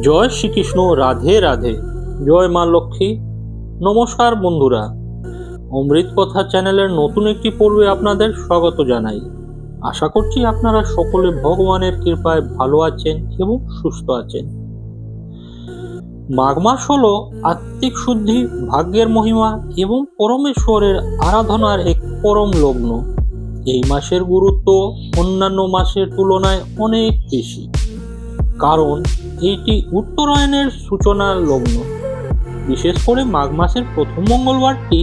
জয় শ্রীকৃষ্ণ, রাধে রাধে। জয় মা লক্ষ্মী। নমস্কার বন্ধুরা। অমৃত কথা চ্যানেলের নতুন একটি পর্বে আপনাদের স্বাগত জানাই। আশা করছি আপনারা সকলে ভগবানের কৃপায় ভালো আছেন এবং সুস্থ আছেন। মাঘ মাস হল আত্মিক শুদ্ধি, ভাগ্যের মহিমা এবং পরমেশ্বরের আরাধনার এক পরম লগ্ন। এই মাসের গুরুত্ব অন্যান্য মাসের তুলনায় অনেক বেশি। কারণ এইটি উত্তরায়ণের সূচনার লগ্ন। বিশেষ করে মাঘ মাসের প্রথম মঙ্গলবারটি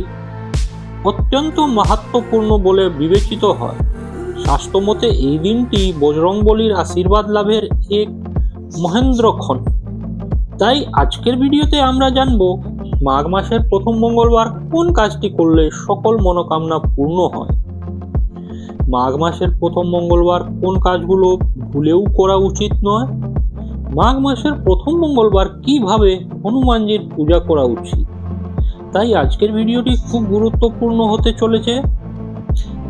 অত্যন্ত মাহাত্মপূর্ণ বলে বিবেচিত হয়। শাস্ত্রমতে এই দিনটি বজরংবলীর আশীর্বাদ লাভের এক মহেন্দ্রক্ষণ তাই আজকের ভিডিওতে আমরা জানব মাঘ মাসের প্রথম মঙ্গলবার কোন কাজটি করলে সকল মনোকামনা পূর্ণ হয়। মাঘ মাসের প্রথম মঙ্গলবার কোন কাজগুলো ভুলেও করা উচিত নয় মাঘ মাসের প্রথম মঙ্গলবার কীভাবে হনুমানজির পূজা করা উচিত? তাই আজকের ভিডিওটি খুব গুরুত্বপূর্ণ হতে চলেছে।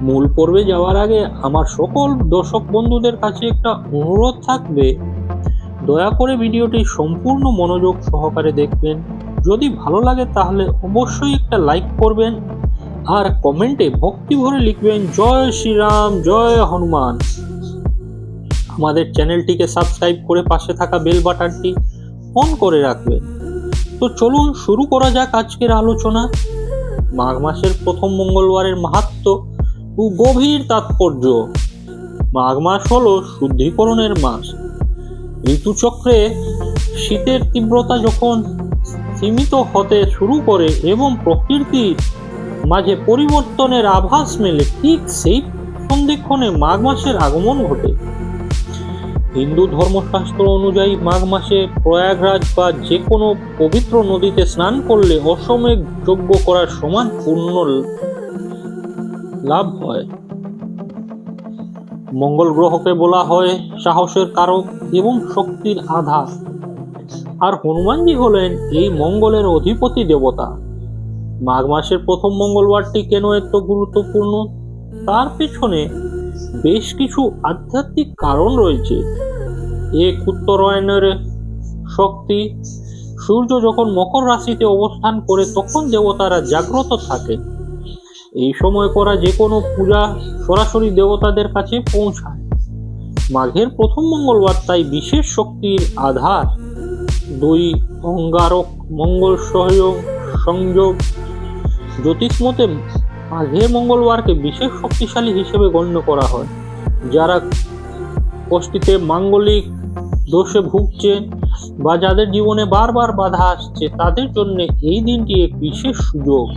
মূল পর্বে যাওয়ার আগে আমার সকল দর্শক বন্ধুদের কাছে একটা অনুরোধ থাকবে। দয়া করে ভিডিওটি সম্পূর্ণ মনোযোগ সহকারে দেখবেন। যদি ভালো লাগে তাহলে অবশ্যই একটা লাইক করবেন আর কমেন্টে ভক্তি ভরে লিখবেন, জয় শ্রীরাম, জয় হনুমান। আমাদের চ্যানেলটিকে সাবস্ক্রাইব করে পাশে থাকা বেল বাটনটি অন করে রাখবেন তো চলুন শুরু করা যাক আজকের আলোচনা। মাঘ মাসের প্রথম মঙ্গলবারের মাহাত্ম ও গভীর তাৎপর্য। মাঘ মাস হল শুদ্ধিকরণের মাস। ঋতুচক্রে শীতের তীব্রতা যখন সীমিত হতে শুরু করে এবং প্রকৃতির মাঝে পরিবর্তনের আভাস মেলে, ঠিক সেই সন্ধিক্ষণে মাঘ মাসের আগমন ঘটে। হিন্দু ধর্মশাস্ত্র অনুযায়ী মাঘ মাসে প্রয়াগরাজ বা যে কোনো পবিত্র নদীতে স্নান করলে অসমেঘ যজ্ঞ করার সমান পূর্ণ লাভ হয়। মঙ্গল গ্রহকে বলা হয় সাহসের কারক এবং শক্তির আধার। আর হনুমানজি হলেন এই মঙ্গলের অধিপতি দেবতা। মাঘ মাসের প্রথম মঙ্গলবারটি কেন এত গুরুত্বপূর্ণ? তার পেছনে বেশ কিছু আধ্যাত্মিক কারণ রয়েছে। এক উত্তরায়ণের শক্তি, সূর্য যখন মকর রাশিতে অবস্থান করে, তখন দেবতারা জাগ্রত থাকে। এই সময় করা যে কোনো পূজা সরাসরি দেবতাদের কাছে পৌঁছায়। মাঘের প্রথম মঙ্গলবার তাই বিশেষ শক্তির আধার। দুই অঙ্গারক মঙ্গল সহযোগ সংযোগ, জ্যোতিষমতে মাঘের মঙ্গলবারকে বিশেষ শক্তিশালী হিসেবে গণ্য করা হয়, যারা কষ্টিতে মাঙ্গলিক দোষে ভুগছে বা যাদের জীবনে বারবার বাধা আসছে, তাদের জন্য এই দিনটি এক বিশেষ সুযোগ।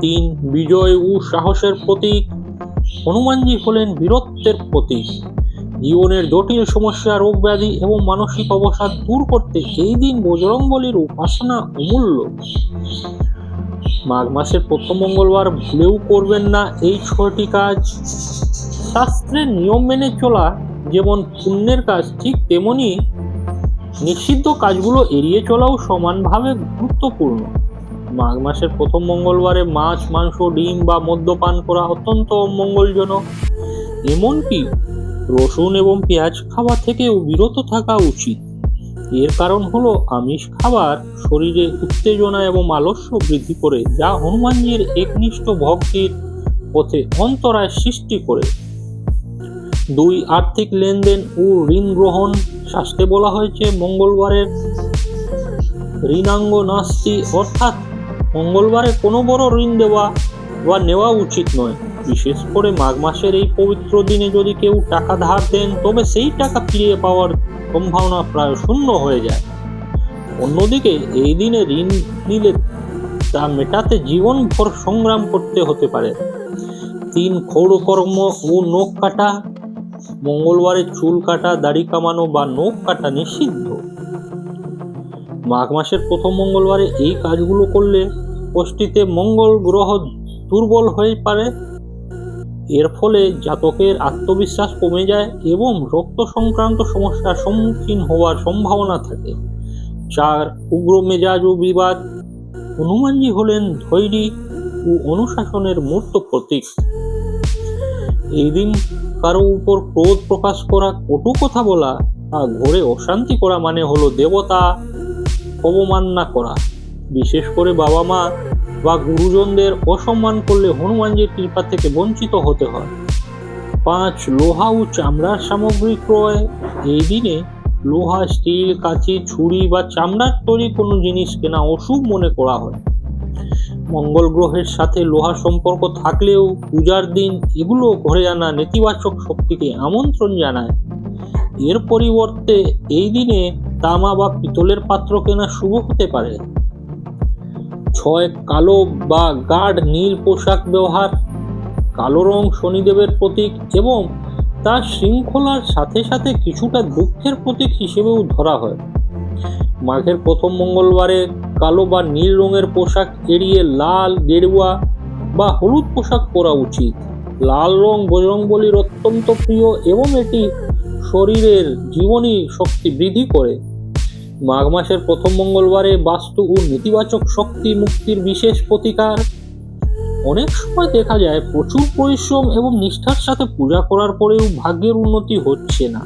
তিন, বিজয় ও সাহসের প্রতীক। হনুমানজি হলেন বীরত্বের প্রতীক। জীবনের জটিল সমস্যা রোগ ব্যাধি এবং মানসিক অবসাদ দূর করতে এই দিন বজরংবলীর উপাসনা অমূল্য। মাঘ মাসের প্রথম মঙ্গলবার ভুলেও করবেন না এই ছয়টি কাজ। শাস্ত্রের নিয়ম মেনে চলা যেমন পুণ্যের কাজ ঠিক তেমনি নিষিদ্ধ কাজগুলো এড়িয়ে চলাও সমানভাবে গুরুত্বপূর্ণ। মাঘ মাসের প্রথম মঙ্গলবারে মাছ, মাংস, ডিম বা মদ্যপান করা অত্যন্ত অমঙ্গলজনক এমনকি রসুন এবং পেঁয়াজ খাওয়া থেকেও বিরত থাকা উচিত। এর কারণ হলো আমিষ খাবার শরীরে উত্তেজনা এবং আলস্য বৃদ্ধি করে, যা হনুমানজির একনিষ্ঠ ভক্তির পথে অন্তরায় সৃষ্টি করে। দুই, আর্থিক লেনদেন ও ঋণ গ্রহণ। শাস্ত্রে বলা হয়েছে, মঙ্গলবারের ঋণাঙ্গ নাস্তি অর্থাৎ মঙ্গলবারে কোনো বড় ঋণ দেওয়া বা নেওয়া উচিত নয়। বিশেষ করে মাঘ মাসের এই পবিত্র দিনে যদি কেউ টাকা ধার দেন, তবে সেই টাকা ফিরিয়ে পাওয়ার সম্ভাবনা প্রায় শূন্য হয়ে যায়। অন্যদিকে, এই দিনে ঋণ নিলে তা মেটাতে জীবনভর সংগ্রাম করতে হতে পারে। তিন ক্ষৌরকর্ম ও নখ কাটা, মঙ্গলবারে চুল কাটা, দাড়ি কামানো বা নখ কাটা নিষিদ্ধ। মাঘ মাসের প্রথম মঙ্গলবারে এই কাজগুলো করলে কোষ্ঠীতে মঙ্গল গ্রহ দুর্বল হয়ে পারে। এর ফলে জাতকের আত্মবিশ্বাস কমে যায় এবং রক্ত সংক্রান্ত সমস্যার সম্মুখীন হওয়ার সম্ভাবনা থাকে। চার, উগ্র মেজাজ ও বিবাদ। হনুমানজি হলেন ধৈর্য ও অনুশাসনের মূর্ত প্রতীক। এই দিন কারও উপর ক্রোধ প্রকাশ করা, কটু কথা বলা বা ঘরে অশান্তি করা মানে হলো দেবতা অবমাননা করা। বিশেষ করে বাবা মা বা গুরুজনদের অসম্মান করলে হনুমানজির কৃপা থেকে বঞ্চিত হতে হয়। পাঁচ, লোহা ও চামড়ার সামগ্রী ক্রয়। এই দিনে লোহা, স্টিল, কাঁচি, ছুরি বা চামড়ার তৈরি কোনো জিনিস কেনা অশুভ মনে করা হয়। মঙ্গল গ্রহের সাথে লোহা সম্পর্ক থাকলেও পূজার দিন এগুলো ঘরে আনা নেতিবাচক শক্তিকে আমন্ত্রণ জানায়। এর পরিবর্তে এই দিনে তামা বা পিতলের পাত্র কেনা শুভ হতে পারে। ছয় কালো বা গাঢ় নীল পোশাক ব্যবহার, কালো রং শনিদেবের প্রতীক এবং তার শৃঙ্খলার সাথে সাথে কিছুটা দুঃখের প্রতীক হিসেবেও ধরা হয়। মাঘের প্রথম মঙ্গলবারে কালো বা নীল রঙের পোশাক এড়িয়ে লাল, গেরুয়া বা হলুদ পোশাক পরা উচিত। লাল রং, বজরংবলির অত্যন্ত প্রিয় এবং এটি শরীরের জীবনী শক্তি বৃদ্ধি করে। মাঘ মাসের প্রথম মঙ্গলবারে বাস্তু ও নেতিবাচক শক্তি মুক্তির বিশেষ প্রতিকার। অনেক সময় দেখা যায় প্রচুর পরিশ্রম এবং নিষ্ঠার সাথে পূজা করার পরেও ভাগ্যের উন্নতি হচ্ছে না।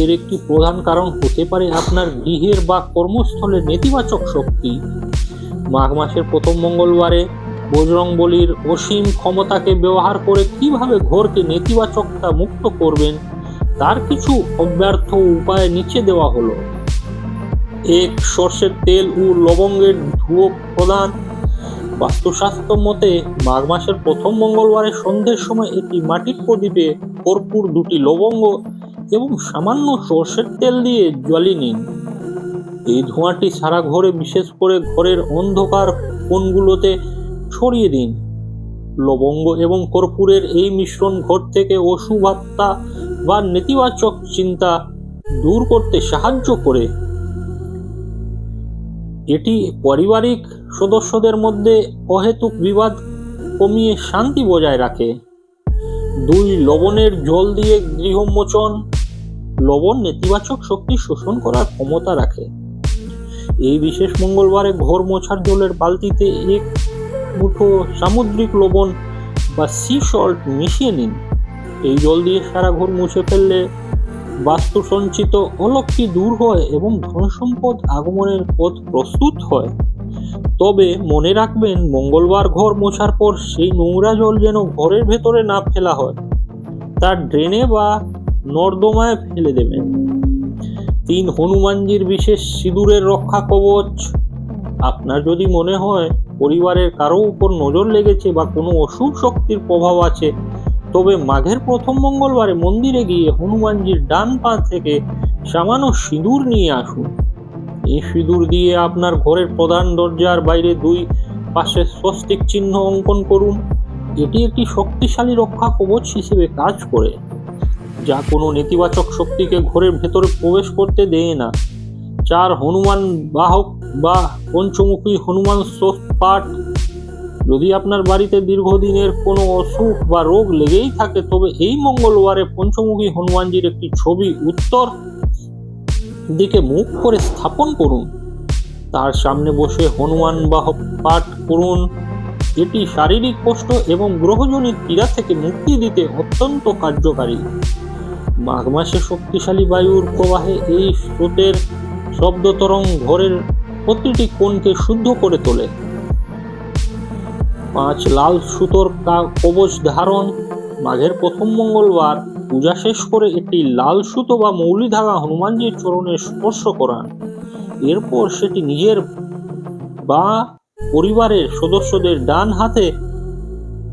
এর একটি প্রধান কারণ হতে পারে আপনার গৃহের বা কর্মস্থলের নেতিবাচক শক্তি। মাঘ মাসের প্রথম মঙ্গলবারে বজরং বলির অসীম ক্ষমতাকে ব্যবহার করে কীভাবে ঘরকে নেতিবাচকতা মুক্ত করবেন, তার কিছু অব্যর্থ উপায় নিচে দেওয়া হলো। এক সর্ষের তেল ও লবঙ্গের ধুয়ো প্রদান বাস্তুশাস্ত্র মতে, মাঘ মাসের প্রথম মঙ্গলবারে সন্ধ্যের সময় একটি মাটির প্রদীপে কর্পূর দুটি লবঙ্গ এবং সামান্য সর্ষের তেল দিয়ে জ্বালিয়ে নিন। এই ধোঁয়াটি সারা ঘরে, বিশেষ করে ঘরের অন্ধকার কোণগুলোতে ছড়িয়ে দিন। লবঙ্গ এবং কর্পূরের এই মিশ্রণ ঘর থেকে অশুভ আত্মা বা নেতিবাচক চিন্তা দূর করতে সাহায্য করে। এটি পারিবারিক সদস্যদের মধ্যে অহেতুক বিবাদ কমিয়ে শান্তি বজায় রাখে। দুই লবণের জল দিয়ে গৃহমোচন, লবণ নেতিবাচক শক্তি শোষণ করার ক্ষমতা রাখে। এই বিশেষ মঙ্গলবারে ঘর মোছার জলের বালতিতে এক মুঠো সামুদ্রিক লবণ বা সি সল্ট মিশিয়ে নিন। এই জল দিয়ে সারা ঘর মুছে ফেললে বাস্তু সঞ্চিত অলক্ষী দূর হয় এবং ধনসম্পদ আগমনের পথ প্রস্তুত হয়। তবে মনে রাখবেন, মঙ্গলবার ঘর মোছার পর সেই নোংরা জল যেন ঘরের ভেতরে না ফেলা হয় তার ড্রেনে বা নর্দমায় ফেলে দেবেন। তিন হনুমানজির বিশেষ সিঁদুরের রক্ষা কবচ। আপনার যদি মনে হয়, পরিবারের কারও উপর নজর লেগেছে বা কোনো অশুভ শক্তির প্রভাব আছে তবে মাঘের প্রথম মঙ্গলবারে মন্দিরে গিয়ে হনুমানজির ডান পা থেকে সামান্য সিঁদুর নিয়ে আসুন। এই সিঁদুর দিয়ে আপনার ঘরের প্রধান দরজার বাইরে দুই পাশে স্বস্তিক চিহ্ন অঙ্কন করুন। এটি একটি শক্তিশালী রক্ষা কবচ হিসেবে কাজ করে। যা কোনো নেতিবাচক শক্তিকে ঘরের ভেতরে প্রবেশ করতে দেয় না। চার হনুমান বাহক বা পঞ্চমুখী হনুমান স্তোত্র পাঠ যদি আপনার বাড়িতে দীর্ঘদিনের কোনো অসুখ বা রোগ লেগেই থাকে, তবে এই মঙ্গলবারে পঞ্চমুখী হনুমানজির একটি ছবি উত্তর দিকে মুখ করে স্থাপন করুন। তার সামনে বসে হনুমান বাহ পাঠ করুন। এটি শারীরিক কষ্ট এবং গ্রহজনিত পীড়া থেকে মুক্তি দিতে অত্যন্ত কার্যকারী। মাঘ মাসে শক্তিশালী বায়ুর প্রবাহে এই স্রোতের শব্দতরং ঘরের প্রতিটি কোণকে শুদ্ধ করে তোলে। পাঁচ লাল সুতোর কবচ ধারণ। মাঘের প্রথম মঙ্গলবার পূজা শেষ করে একটি লাল সুতো বা মৌলি ধাগা হনুমানজির চরণে স্পর্শ করান। এরপর সেটি নিজের বা পরিবারের সদস্যদের ডান হাতে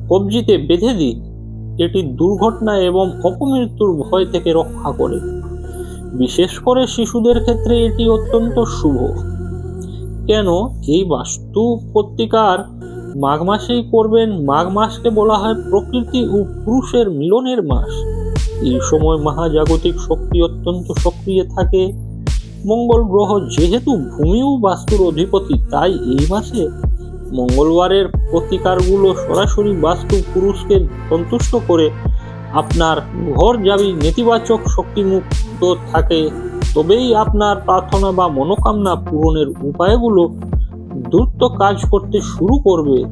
কবজিতে বেঁধে দিন। এটি দুর্ঘটনা এবং অপমৃত্যুর ভয় থেকে রক্ষা করে। বিশেষ করে শিশুদের ক্ষেত্রে এটি অত্যন্ত শুভ। কেন? এই বাস্তু পত্রিকার মাঘ মাসেই করবেন মাঘ মাসকে বলা হয় প্রকৃতি ও পুরুষের মিলনের মাস। এই সময় মহাজাগতিক শক্তি অত্যন্ত সক্রিয় থাকে। মঙ্গল গ্রহ যেহেতু ভূমি ও বাস্তুর অধিপতি, তাই এই মাসে মঙ্গলবারের প্রতিকারগুলো সরাসরি বাস্তু পুরুষকে সন্তুষ্ট করে আপনার ঘর যাবি নেতিবাচক শক্তিমুক্ত থাকে। তবেই আপনার প্রার্থনা বা মনোকামনা পূরণের উপায়গুলো দ্রুত কাজ করতে শুরু করবে।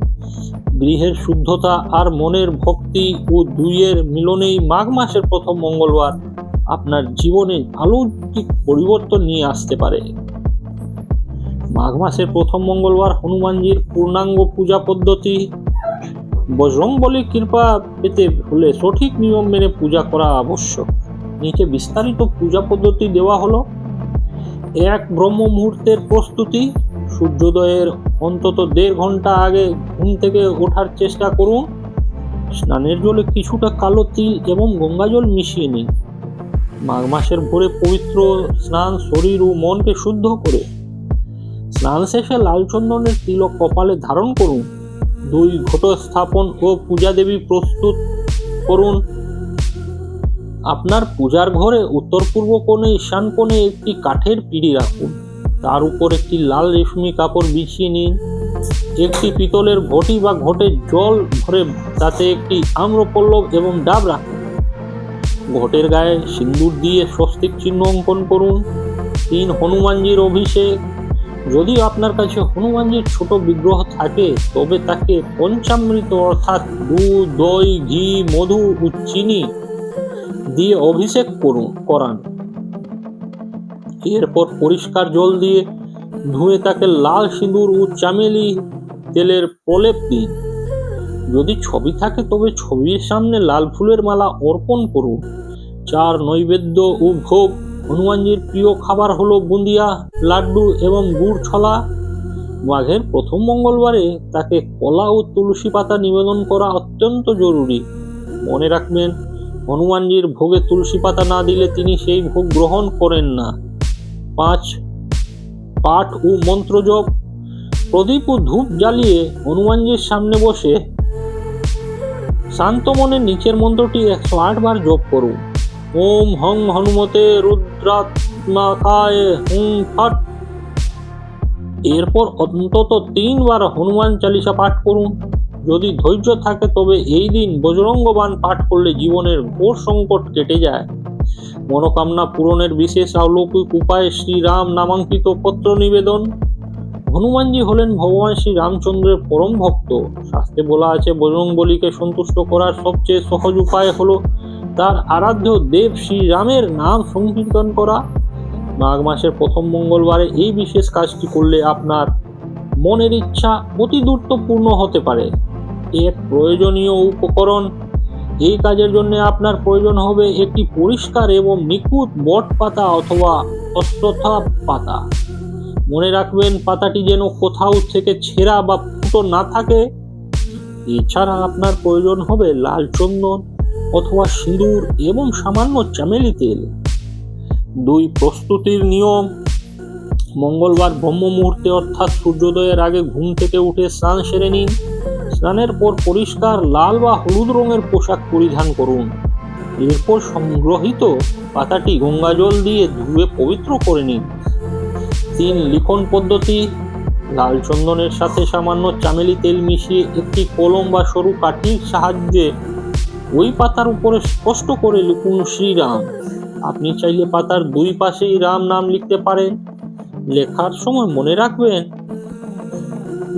গৃহের শুদ্ধতা আর মনের ভক্তি ও দুইয়ের মিলনেই মাঘ মাসের প্রথম মঙ্গলবার আপনার জীবনে অলৌকিক পরিবর্তন নিয়ে আসতে পারে। মাঘ মাসের প্রথম মঙ্গলবার হনুমানজির পূর্ণাঙ্গ পূজা পদ্ধতি বজরং বলি কৃপা পেতে হলে সঠিক নিয়ম মেনে পূজা করা আবশ্যক। নিচে বিস্তারিত পূজা পদ্ধতি দেওয়া হলো। এক ব্রহ্ম মুহূর্তের প্রস্তুতি সূর্যোদয়ের অন্তত দেড় ঘণ্টা আগে ঘুম থেকে ওঠার চেষ্টা করুন। স্নানের জলে কিছুটা কালো তিল এবং গঙ্গা জল মিশিয়ে নিন। মাঘ মাসের ভোরে পবিত্র স্নান শরীর ও মনকে শুদ্ধ করে। স্নান শেষে লাল চন্দনের তিলক কপালে ধারণ করুন। দুই, ঘট স্থাপন ও পূজা দেবী প্রস্তুত করুন। আপনার পূজার ঘরে উত্তর পূর্ব কোণে ঈশান কোণে একটি কাঠের পিঁড়ি রাখুন। তার উপর একটি লাল রেশমি কাপড় বিছিয়ে নিন। একটি পিতলের ঘটি বা ঘটে জল ভরে তাতে একটি আম্রপল্লব এবং ডাব রাখুন। ঘটের গায়ে সিন্দুর দিয়ে স্বস্তিক চিহ্ন অঙ্কন করুন। তিন হনুমানজির অভিষেক। যদি আপনার কাছে হনুমানজির ছোট বিগ্রহ থাকে, তবে তাকে পঞ্চামৃত অর্থাৎ দুধ দই, ঘি, মধু ও চিনি দিয়ে অভিষেক করুন, করান। এরপর পরিষ্কার জল দিয়ে ধুয়ে তাকে লাল সিঁদুর ও চামেলি তেলের প্রলেপ দিন যদি ছবি থাকে, তবে ছবির সামনে লাল ফুলের মালা অর্পণ করুন। চার নৈবেদ্য ও ভোগ। হনুমানজির প্রিয় খাবার হলো বুন্দিয়া, লাড্ডু এবং গুড় ছলা। মাঘের প্রথম মঙ্গলবারে তাকে কলা ও তুলসী পাতা নিবেদন করা অত্যন্ত জরুরি। মনে রাখবেন, হনুমানজির ভোগে তুলসী পাতা না দিলে তিনি সেই ভোগ গ্রহণ করেন না। পাঁচ। পাঠ ও মন্ত্র জপ। প্রদীপ ও ধূপ জ্বালিয়ে হনুমানজির সামনে বসে। শান্ত মনে নিচের মন্ত্রটি একশো আট বার জপ করুন। ওম হং হনুমতে রুদ্রাত্মাকায় হুম ফট। এরপর অন্তত তিনবার হনুমান চালিসা পাঠ করুন। যদি ধৈর্য থাকে তবে এই দিন বজরঙ্গবান পাঠ করলে জীবনের ঘোর সংকট কেটে যায়। মনোকামনা পূরণের বিশেষ অলৌকিক উপায়ে শ্রীরাম নামাঙ্কিত পত্র নিবেদন। হনুমানজি হলেন ভগবান শ্রী রামচন্দ্রের পরম ভক্ত। শাস্ত্রে বলা আছে বজরং বলিকে সন্তুষ্ট করার সবচেয়ে সহজ উপায় হলো তার আরাধ্য দেব শ্রীরামের নাম সংকীর্তন করা। মাঘ মাসের প্রথম মঙ্গলবারে এই বিশেষ কাজটি করলে আপনার মনের ইচ্ছা অতি দ্রুত পূর্ণ হতে পারে। এক প্রয়োজনীয় উপকরণ এই কাজের জন্য আপনার প্রয়োজন হবে একটি পরিষ্কার এবং নিখুঁত বট পাতা অথবা অশ্বথা পাতা। মনে রাখবেন, পাতাটি যেন কোথাও থেকে ছেঁড়া বা ফুটো না থাকে। এছাড়া আপনার প্রয়োজন হবে লাল চন্দন অথবা সিঁদুর এবং সামান্য চামেলি তেল। দুই প্রস্তুতির নিয়ম, মঙ্গলবার ব্রহ্ম মুহূর্তে অর্থাৎ সূর্যোদয়ের আগে ঘুম থেকে উঠে স্নান সেরে নিন। স্নানের পর পরিষ্কার লাল বা হলুদ রঙের পোশাক পরিধান করুন। এরপর সংগ্রহিত পাতাটি গঙ্গা জল দিয়ে ধুয়ে পবিত্র করে নিন। তিন লিখন পদ্ধতি, লাল চন্দনের সাথে সামান্য চামেলি তেল মিশিয়ে একটি কলম বা সরু কাঠির সাহায্যে ওই পাতার উপরে স্পষ্ট করে লিখুন শ্রীরাম। আপনি চাইলে পাতার দুই পাশেই রাম নাম লিখতে পারেন। লেখার সময় মনে রাখবেন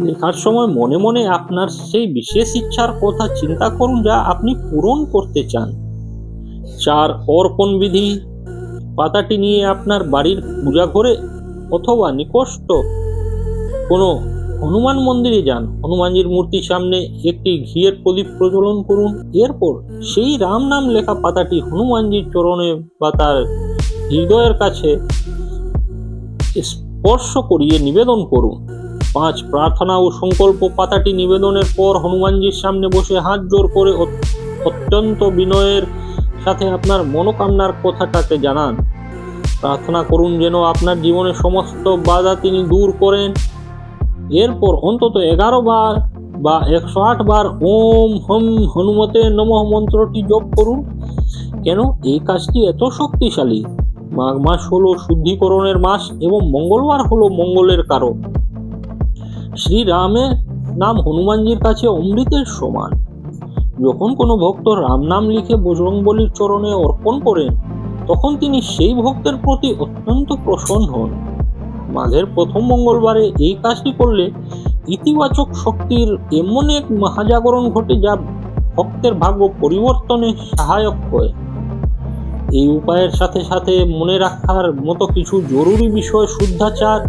লেখার সময় মনে মনে আপনার সেই বিশেষ ইচ্ছার কথা চিন্তা করুন যা আপনি পূরণ করতে চান। চার, অর্পণ বিধি। পাতাটি নিয়ে আপনার বাড়ির পূজা করে অথবা নিকষ্ট কোনো হনুমান মন্দিরে যান। হনুমানজির মূর্তির সামনে একটি ঘিয়ের প্রদীপ প্রজ্বলন করুন। এরপর সেই রাম নাম লেখা পাতাটি হনুমানজির চরণে বা তার হৃদয়ের কাছে স্পর্শ করিয়ে নিবেদন করুন। পাঁচ প্রার্থনা ও সংকল্প পাতাটি নিবেদনের পর হনুমানজির সামনে বসে হাত জোর করে অত- অত্যন্ত বিনয়ের সাথে আপনার মনোকামনার কথাটাকে জানান। প্রার্থনা করুন যেন আপনার জীবনের সমস্ত বাধা তিনি দূর করেন। এরপর অন্তত এগারো বার বা একশো আট বার ওম হম হনুমতে নমঃ মন্ত্রটি জপ করুন। কেন? এই কাজটি এত শক্তিশালী। মাঘ মাস হলো শুদ্ধিকরণের মাস এবং মঙ্গলবার হলো মঙ্গলের কারক শ্রীরামের নাম হনুমানজির কাছে অমৃতের সমান। যখন কোনো ভক্ত রাম নাম লিখে বজরংবলির চরণে অর্পণ করেন, তখন তিনি সেই ভক্তের প্রতি অত্যন্ত প্রসন্ন হন। মাঘের প্রথম মঙ্গলবারে এই কাজটি করলে ইতিবাচক শক্তির এমন এক মহাজাগরণ ঘটে যা ভক্তের ভাগ্য পরিবর্তনে সহায়ক হয়। এই উপায়ের সাথে সাথে মনে রাখার মতো কিছু জরুরি বিষয় শুদ্ধাচার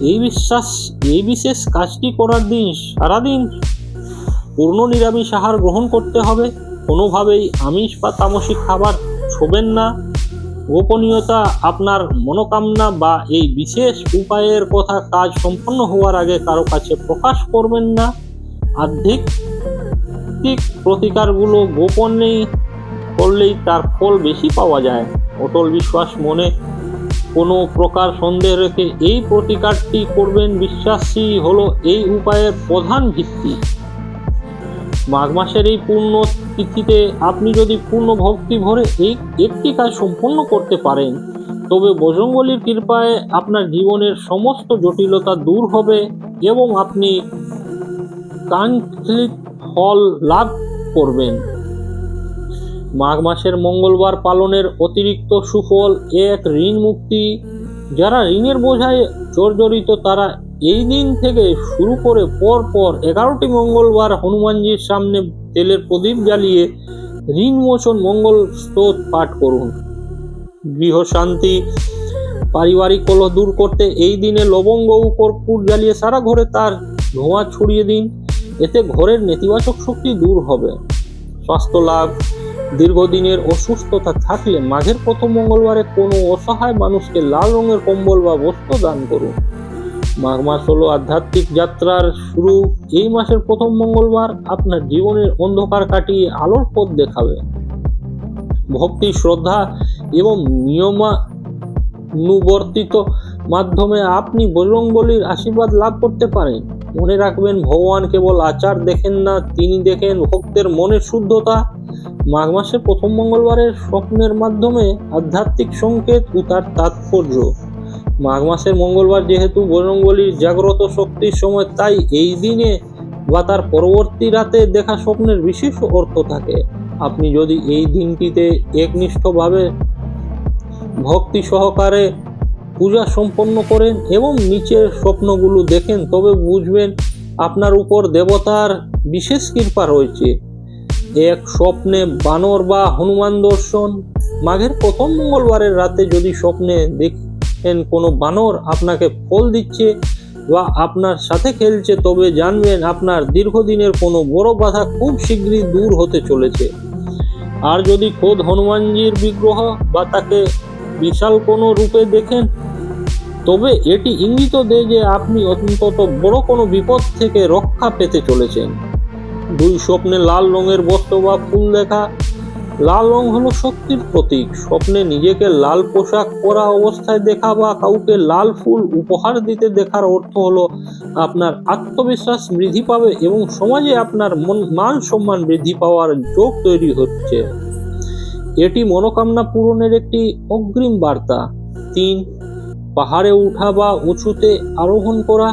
এই বিশ্বাস, এই বিশেষ কাজটি করার দিন, সারাদিন পূর্ণ নিরামিষ আহার গ্রহণ করতে হবে। কোনোভাবেই আমিষ বা তামসিক খাবার ছোবেন না। গোপনীয়তা আপনার মনোকামনা বা এই বিশেষ উপায়ের কথা কাজ সম্পন্ন হওয়ার আগে কারও কাছে প্রকাশ করবেন না। আধ্যাত্মিক প্রতিকারগুলো গোপনেই করলেই তার ফল বেশি পাওয়া যায়। অটল বিশ্বাস মনে কোনো প্রকার সন্দেহ রেখে এই প্রতিকারটি করবেন বিশ্বাসী হলো এই উপায়ের প্রধান ভিত্তি। মাঘ মাসের এই পূর্ণ তিথিতে আপনি যদি পূর্ণ ভক্তি ভরে এই একটি কাজ সম্পন্ন করতে পারেন, তবে বজরঙ্গলির কৃপায় আপনার জীবনের সমস্ত জটিলতা দূর হবে এবং আপনি কাঙ্ক্ষিত ফল লাভ করবেন। মাঘ মাসের মঙ্গলবার পালনের অতিরিক্ত সুফল এক ঋণ মুক্তি। যারা ঋণের বোঝায় জর্জরিত, তারা এই দিন থেকে শুরু করে পর পর এগারোটি মঙ্গলবার হনুমানজির সামনে তেলের প্রদীপ জ্বালিয়ে ঋণ মোচন, মঙ্গল স্তোত পাঠ করুন। গৃহ শান্তি, পারিবারিক কলহ দূর করতে এই দিনে লবঙ্গ উপর জ্বালিয়ে সারা ঘরে তার ধোঁয়া ছড়িয়ে দিন। এতে ঘরের নেতিবাচক শক্তি দূর হবে। স্বাস্থ্য লাভ, দীর্ঘদিনের অসুস্থতা থাকলে মাঘের প্রথম মঙ্গলবারে কোনো অসহায় মানুষকে লাল রঙের কম্বল বা বস্ত্র দান করুন। মাঘ মাস হলো আধ্যাত্মিক যাত্রার শুরু। এই মাসের প্রথম মঙ্গলবার আপনার জীবনের অন্ধকার কাটিয়ে আলোর পথ দেখাবে। ভক্তি, শ্রদ্ধা এবং নিয়মানুবর্তিত মাধ্যমে আপনি বজরংবলীর আশীর্বাদ লাভ করতে পারেন। মনে রাখবেন ভগবান কেবল আচার দেখেন না, তিনি দেখেন ভক্তের মনের শুদ্ধতা। মাঘ মাসের প্রথম মঙ্গলবারের স্বপ্নের মাধ্যমে আধ্যাত্মিক সংকেত ও তার তাৎপর্য। মাঘ মাসের মঙ্গলবার যেহেতু বজরংবলীর জাগ্রত শক্তির সময়, তাই এই দিনে বা তার পরবর্তী রাতে দেখা স্বপ্নের বিশেষ অর্থ থাকে। আপনি যদি এই দিনটিতে একনিষ্ঠভাবে ভক্তি সহকারে পূজা সম্পন্ন করেন এবং নিচের স্বপ্নগুলো দেখেন, তবে বুঝবেন আপনার উপর দেবতার বিশেষ কৃপা রয়েছে। এক স্বপ্নে বানর বা হনুমান দর্শন, মাঘের প্রথম মঙ্গলবারের রাতে যদি স্বপ্নে দেখেন কোনো বানর আপনাকে ফল দিচ্ছে বা আপনার সাথে খেলছে, তবে জানবেন আপনার দীর্ঘদিনের কোনো বড় বাধা খুব শীঘ্রই দূর হতে চলেছে। আর যদি খোদ হনুমানজির বিগ্রহ বা তাকে বিশাল কোনো রূপে দেখেন তবে এটি ইঙ্গিত দেয় যে আপনি অন্তত বড় কোনো বিপদ থেকে রক্ষা পেতে চলেছেন। দুই স্বপ্নে লাল রঙের বস্ত্র বা ফুল দেখা। লাল রং হলো শক্তির প্রতীক। স্বপ্নে নিজেকে লাল পোশাক পরা অবস্থায় দেখা বা কাউকে লাল ফুল উপহার দিতে দেখার অর্থ হলো আপনার আত্মবিশ্বাস বৃদ্ধি পাবে এবং সমাজে আপনার মান সম্মান বৃদ্ধি পাওয়ার যোগ তৈরি হচ্ছে। এটি মনোকামনা পূরণের একটি অগ্রিম বার্তা। তিন পাহাড়ে উঠা বা উঁচুতে আরোহণ করা।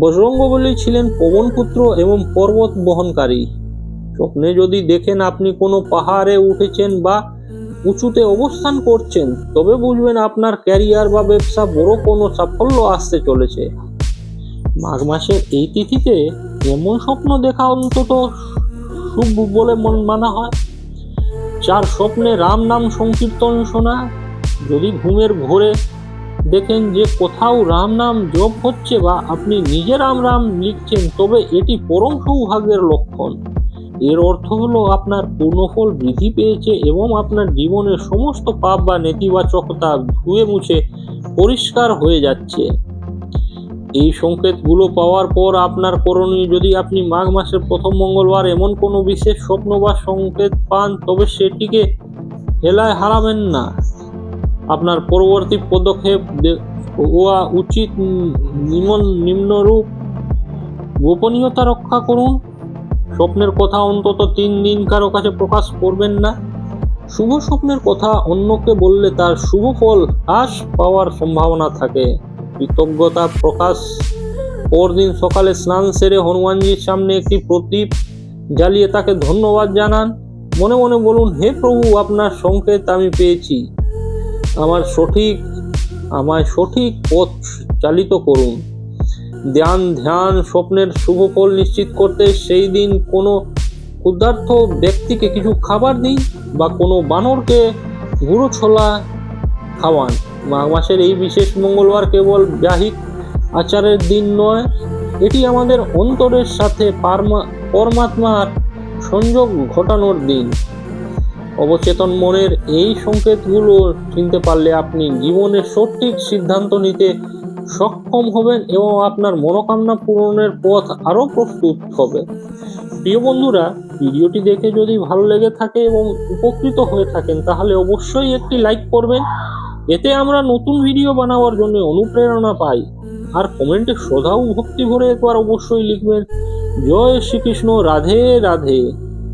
বজরঙ্গবলী ছিলেন পবনপুত্র এবং পর্বত বহনকারী। স্বপ্নে যদি দেখেন আপনি কোনো পাহাড়ে উঠেছেন বা উঁচুতে অবস্থান করছেন, তবে বুঝবেন আপনার ক্যারিয়ার বা ব্যবসা বড় কোনো সাফল্য আসতে চলেছে। মাঘ মাসের এই তিথিতে এমন স্বপ্ন দেখা অন্তত শুভ বলে মন মানা হয়। যার স্বপ্নে রাম নাম সংকীর্তন শোনা, যদি ঘুমের ঘোরে দেখেন যে কোথাও রাম নাম জপ হচ্ছে বা আপনি নিজে রাম রাম লিখছেন, তবে এটি পরম সৌভাগ্যের লক্ষণ। এর অর্থ হলো আপনার পূর্ণফল বৃদ্ধি পেয়েছে এবং আপনার জীবনের সমস্ত পাপ বা নেতিবাচকতা ধুয়ে মুছে পরিষ্কার হয়ে যাচ্ছে। এই সংকেতগুলো পাওয়ার পর আপনার করণীয়, যদি আপনি মাঘ মাসের প্রথম মঙ্গলবার এমন কোনো বিশেষ স্বপ্ন বা সংকেত পান, তবে সেটিকে হেলায় হারাবেন না। আপনার পরবর্তী পদক্ষেপ হওয়া উচিত নিম্ন- নিম্নরূপ। গোপনীয়তা রক্ষা করুন। স্বপ্নের কথা অন্তত তিন দিন কারও কাছে প্রকাশ করবেন না। শুভ স্বপ্নের কথা অন্যকে বললে তার শুভ ফল হ্রাস পাওয়ার সম্ভাবনা থাকে। কৃতজ্ঞতা প্রকাশ। পরদিন সকালে স্নান সেরে হনুমানজির সামনে একটি প্রদীপ জ্বালিয়ে তাকে ধন্যবাদ জানান। মনে মনে বলুন, হে প্রভু, আপনার সংকেত আমি পেয়েছি। আমার সঠিক, আমায় সঠিক পথ চালিত করুন। ধ্যান ধ্যান স্বপ্নের শুভ ফল নিশ্চিত করতে সেই দিন কোনো ক্ষুধার্থ ব্যক্তিকে কিছু খাবার দিন বা কোনো বানরকে গুঁড়ো ছোলা খাওয়ান। মাঘ মাসের এই বিশেষ মঙ্গলবার কেবল বাহিক আচারের দিন নয়, এটি আমাদের অন্তরের সাথে পারমা- পরমাত্মার সংযোগ ঘটানোর দিন। অবচেতন মনের এই সংকেতগুলো চিনতে পারলে আপনি জীবনের সঠিক সিদ্ধান্ত নিতে সক্ষম হবেন এবং আপনার মনোকামনা পূরণের পথ আরও প্রস্তুত হবে। প্রিয় বন্ধুরা, ভিডিওটি দেখে যদি ভালো লেগে থাকে এবং উপকৃত হয়ে থাকেন, তাহলে অবশ্যই একটি লাইক করবেন। এতে আমরা নতুন ভিডিও বানাবার জন্য অনুপ্রেরণা পাই। আর কমেন্টে শ্রদ্ধা ও ভক্তি ভরে একবার অবশ্যই লিখবেন, জয় শ্রীকৃষ্ণ, রাধে রাধে।